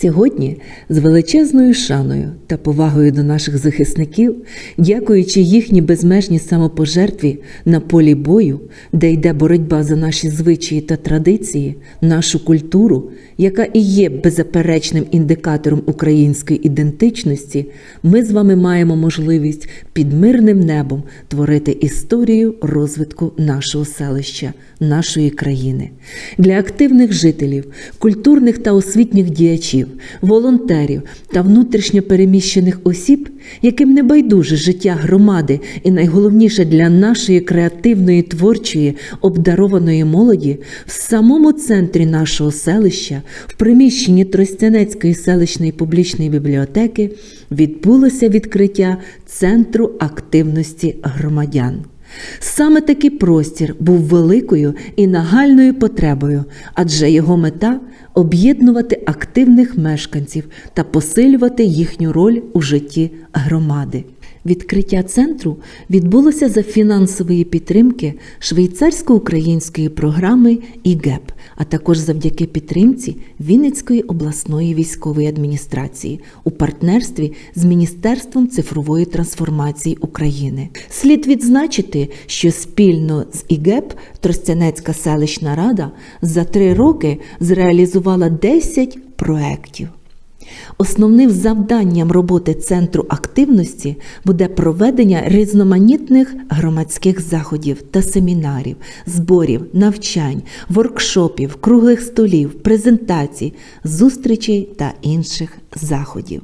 Сьогодні з величезною шаною та повагою до наших захисників, дякуючи їхній безмежній самопожертві на полі бою, де йде боротьба за наші звичаї та традиції, нашу культуру, яка і є беззаперечним індикатором української ідентичності, ми з вами маємо можливість під мирним небом творити історію розвитку нашого селища, нашої країни. Для активних жителів, культурних та освітніх діячів, волонтерів та внутрішньо переміщених осіб, яким не байдуже життя громади, і найголовніше для нашої креативної, творчої, обдарованої молоді, в самому центрі нашого селища, в приміщенні Тростянецької селищної публічної бібліотеки, відбулося відкриття Центру активності громадян. Саме такий простір був великою і нагальною потребою, адже його мета об'єднувати активних мешканців та посилювати їхню роль у житті громади. Відкриття центру відбулося за фінансової підтримки швейцарсько-української програми ІГЕП, а також завдяки підтримці Вінницької обласної військової адміністрації у партнерстві з Міністерством цифрової трансформації України. Слід відзначити, що спільно з ІГЕП Тростянецька селищна рада за три роки зреалізувала 10 проєктів. Основним завданням роботи центру активності буде проведення різноманітних громадських заходів та семінарів, зборів, навчань, воркшопів, круглих столів, презентацій, зустрічей та інших заходів.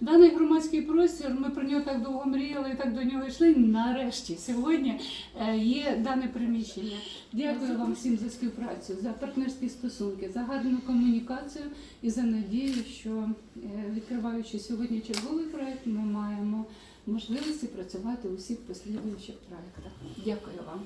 Даний громадський простір, ми про нього так довго мріяли і так до нього йшли. Нарешті сьогодні е, є дане приміщення. Дякую вам всім за співпрацю, за партнерські стосунки, за гарну комунікацію і за надію, що е, відкриваючи сьогодні черговий проект, ми маємо можливості працювати у всіх послідуючих проектах. Дякую вам.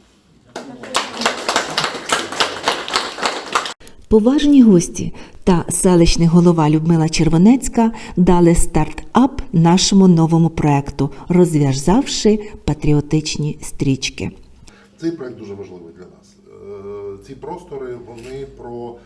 Поважні гості та селищний голова Людмила Червонецька дали старт-ап нашому новому проекту, розв'язавши патріотичні стрічки. Цей проект дуже важливий для нас. Е, Ці простори вони про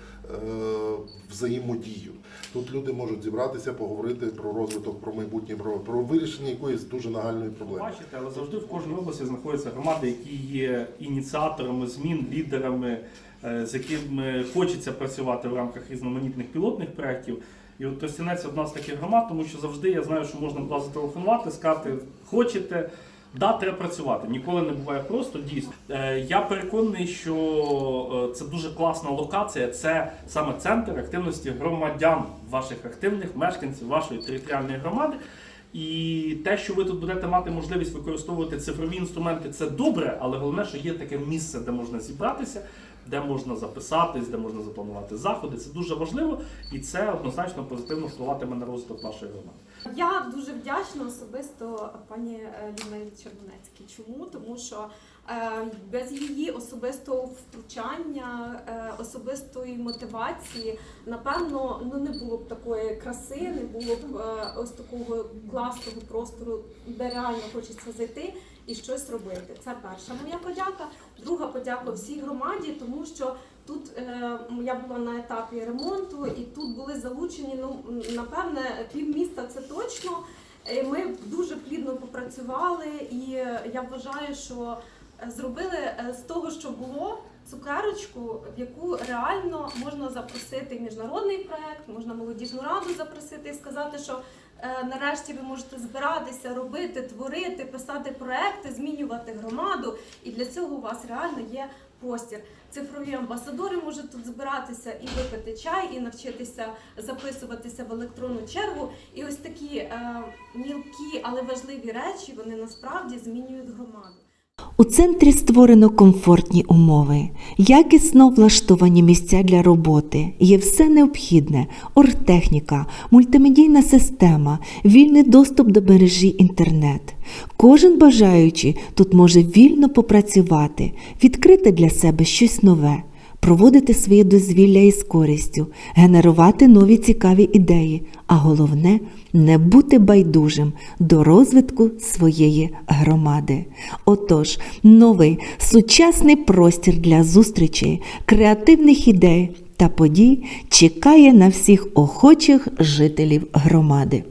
взаємодію. Тут люди можуть зібратися, поговорити про розвиток, про майбутнє, про, про вирішення якоїсь дуже нагальної проблеми. Бачите, але завжди в кожній області знаходяться громади, які є ініціаторами змін, лідерами, е, з якими хочеться працювати в рамках різноманітних пілотних проєктів. І от Тростянець одна з таких громад, тому що завжди я знаю, що можна туди зателефонувати, сказати, хочете. Да, треба працювати. Ніколи не буває просто дійсно. Е, я переконаний, що е, це дуже класна локація. Це саме центр активності громадян, ваших активних мешканців вашої територіальної громади. І те, що ви тут будете мати можливість використовувати цифрові інструменти, це добре, але головне, що є таке місце, де можна зібратися, де можна записатись, де можна запланувати заходи. Це дуже важливо, і це однозначно позитивно впливатиме на розвиток вашої громади. Я дуже вдячна особисто пані е, Людмилі Червонецькій. Чому? Тому що е, без її особистого втручання, е, особистої мотивації, напевно, ну не було б такої краси, не було б ось такого класного простору, де реально хочеться зайти і щось робити. Це перша моя подяка. Друга подяка всій громаді, тому що тут е, я була на етапі ремонту, і тут були залучені ну напевне півміста. Це точно. Ми дуже плідно попрацювали, і я вважаю, що е, зробили е, з того, що було. Цукерочку, в яку реально можна запросити міжнародний проект, можна молодіжну раду запросити і сказати, що е, нарешті ви можете збиратися, робити, творити, писати проекти, змінювати громаду. І для цього у вас реально є простір. Цифрові амбасадори можуть тут збиратися і випити чай, і навчитися записуватися в електронну чергу. І ось такі е, мілкі, але важливі речі вони насправді змінюють громаду. У центрі створено комфортні умови, якісно влаштовані місця для роботи, є все необхідне: оргтехніка, мультимедійна система, вільний доступ до мережі інтернет. Кожен бажаючий тут може вільно попрацювати, відкрити для себе щось нове. Проводити своє дозвілля із користю, генерувати нові цікаві ідеї, а головне не бути байдужим до розвитку своєї громади. Отож, новий сучасний простір для зустрічей, креативних ідей та подій чекає на всіх охочих жителів громади.